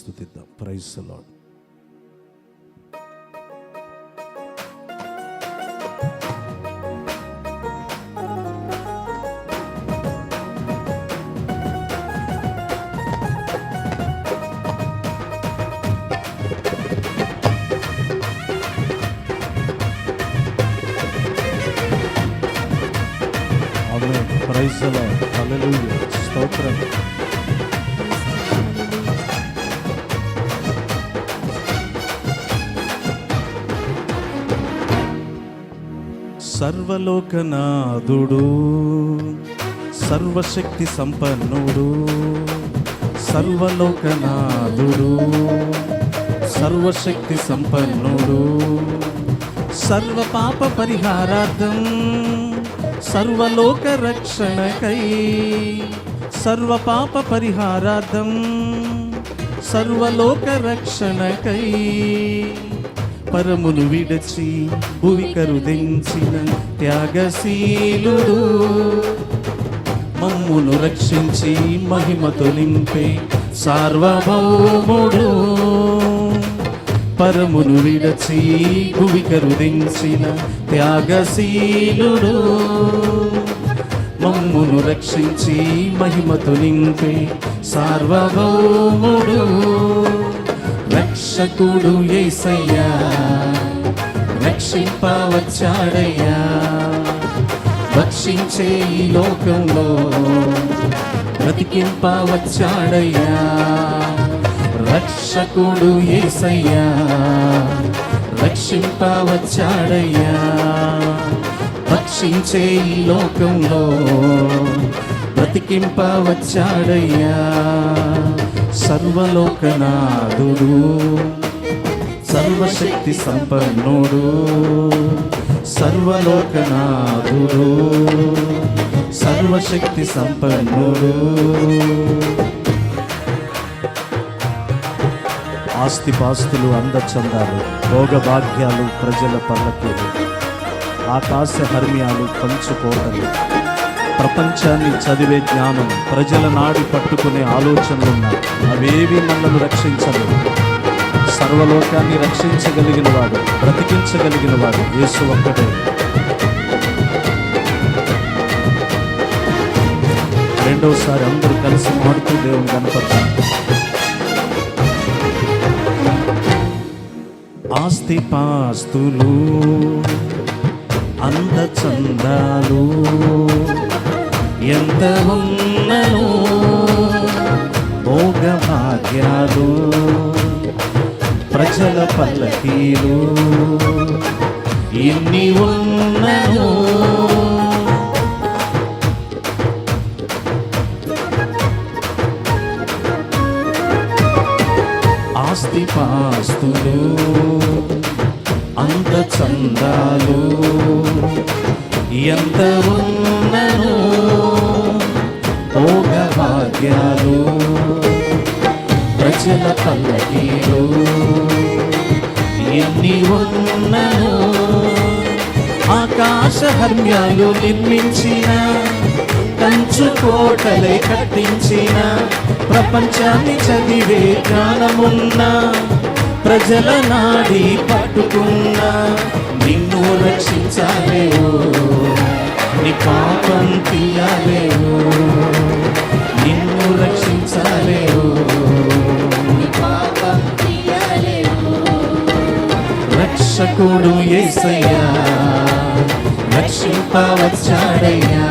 స్థుతిద్దాం. Praise lord amen praise lord స్తోత్రం సర్వలోకనాథుడు సర్వశక్తి సంపన్నుడు సర్వలోకనాథుడు సర్వశక్తి సంపన్నుడు సర్వ పాప పరిహారార్థం సర్వలోక రక్షణకై సర్వ పాప పరిహారార్థం సర్వలోక రక్షణకై. పరమును విడచి భువి కరుదించిన త్యాగశీలుడు. మమ్మును రక్షించి మహిమతో నింపే సార్వభౌముడు. పరమును విడచి భువి కరుదించిన త్యాగశీలుడు. మమ్మును రక్షించి మహిమతో నింపే సార్వభౌముడు. రక్షకుడు ఏసయ్యా. రక్షింపవచ్చాడయ్యా. రక్షించే ఈ లోకంలో బ్రతికింపవచ్చాడయ్యా. రక్షకుడు ఏసయ్యా. రక్షింపవచ్చాడయ్యా. రక్షించే ఈ లోకంలో బ్రతికింపవచ్చాడయ్యా. సర్వలోకనాథుడు సర్వశక్తి సంపన్నుడు సర్వలోకనాథుడు సర్వశక్తి సంపన్నుడు. ఆస్తిపాస్తులు అందచందాలు భోగభాగ్యాలు ప్రజల పల్లకీలు ఆకాశ హర్మ్యాలు పంచుకోటలు. ప్రపంచాన్ని చదివే జ్ఞానం ప్రజల నాడి పట్టుకునే ఆలోచనలున్నాయి అవేవి మనల్ని రక్షించలేదు సర్వలోకాన్ని రక్షించగలిగిన వాడు బ్రతికించగలిగిన వాడు యేసు ఒక్కటే రెండోసారి అందరూ కలిసి మాడుతూ దేవుని కనపడతారు ఆస్తి పాస్తులు అందచందాలు ఎంత ఉన్నను భోగభాగ్యాలు ప్రజల పల్లకీలు. ఎన్ని ఉన్నను ఆస్తి పాస్తులు అంత చందాలు ఎంత ఉన్న భోగభాగ్యాలు ప్రజల పల్లకీలు ఎన్ని ఉన్నను ఆకాశ హర్మ్యాలు నిర్మించిన కంచు కోటలే కట్టించిన ప్రపంచాన్ని చదివే జ్ఞానమున్న ప్రజల నాడి పట్టుకున్న నిన్ను రక్షించాలేవు నీ పాపం తీయాలే. రక్షకుడు ఏసయ్యా. రక్షింపవచ్చాడయ్యా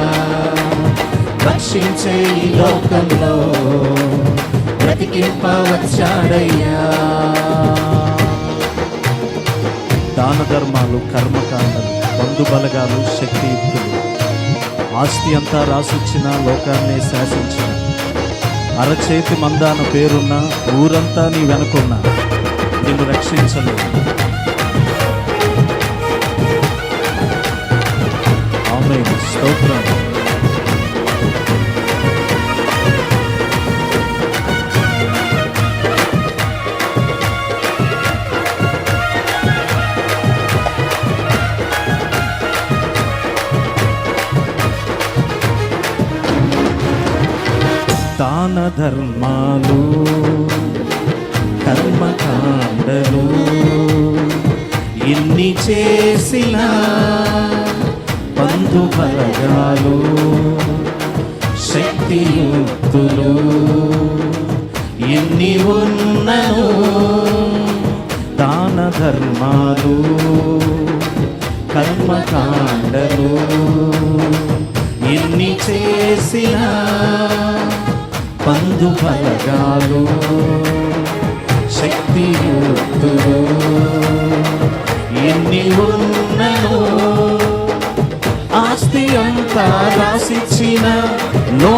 రక్షించే ఈ లోకంలో బ్రతికింపవచ్చాడయ్యా దాన ధర్మాలు కర్మకాండలు బంధుబలగాలు శక్తియుక్తులు ఆస్తి అంతా రాసిచ్చిన లోకాన్నే శాసించిన అరచేతి మందాన పేరున్న ఊరంతా నీ వెనుకున్నా నిన్ను రక్షించలేదు ఆమె స్తోత్రం దాన ధర్మాలు కర్మకాండలు ఎన్ని చేసినా బంధు బలగాలు శక్తియుక్తులు ఎన్ని ఉన్నను? దాన ధర్మాలు కర్మకాండలు ఎన్ని చేసిన బంధు బలగాలు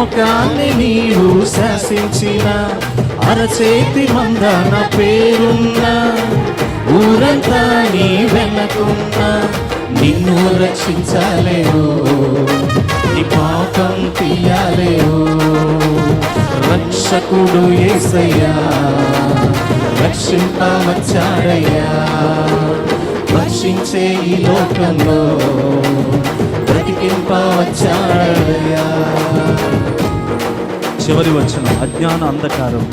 లోకాన్ని నీవు శాసించిన అరచేతి మందన పేరున్న ఊరంతా నీ వెనకున్న నిన్ను రక్షించలేవు. నీ పాపం తీయలేవు. రక్షకుడు ఏసయ్యా రక్షింపవచ్చాడయ్యా. రక్షించే ఈ లోకంలో బ్రతికింపవచ్చాడయ్యా. చివరి వచ్చిన అజ్ఞాన అంధకారం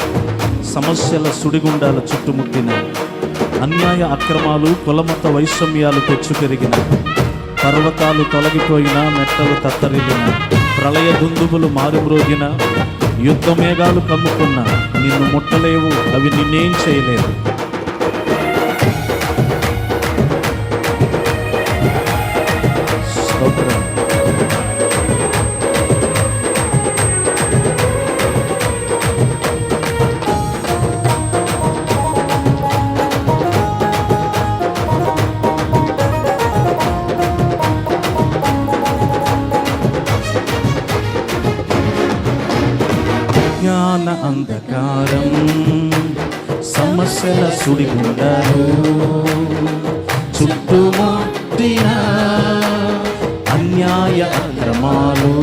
సమస్యల సుడిగుండాల చుట్టుముట్టిన అన్యాయ అక్రమాలు కులమత వైషమ్యాలు తెచ్చు పెరిగిన పర్వతాలు తొలగిపోయిన మెట్టలు తత్తరిగిన ప్రళయ దుందుబులు మారుమ్రోగిన యుద్ధ మేఘాలు కమ్ముకున్న నిన్ను ముట్టలేవు అవి నిన్నేం చేయలేవు. అంధకారం సమస్యల సుడిగుండాలు చుట్టుముట్టిన అన్యాయ అక్రమాలు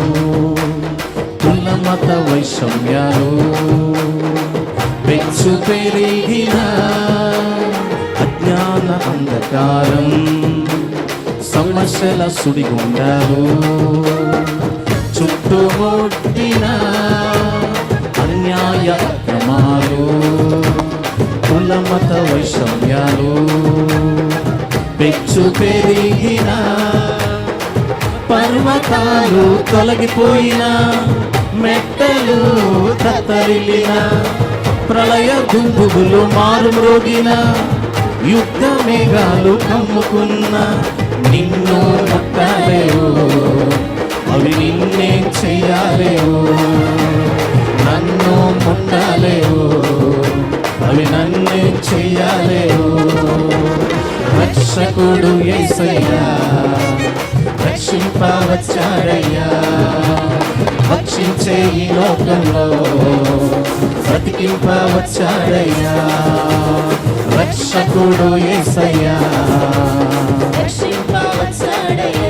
కులమత వైషమ్యాలు పెంచు పెరిగిన అజ్ఞాన అంధకారం సమస్యల సుడిగుండాలు చుట్టుముట్టిన అన్యాయ అక్రమాలు కులమత వైషమ్యాలు పెచ్చు పెరిగిన పర్వతాలు తొలగిపోయిన మెట్టలు తత్తరిలిన ప్రళయ దుందుగులు మారుమ్రోగిన యుద్ధ మేఘాలు కమ్ముకున్న నిన్ను రక్షింపవచ్చారయ్యా రక్షించే ఈ లోకంలో బ్రతికింపవచ్చారయ్యా రక్షకుడు ఏసయ్యా. రక్షింపవచ్చాడయ్యా.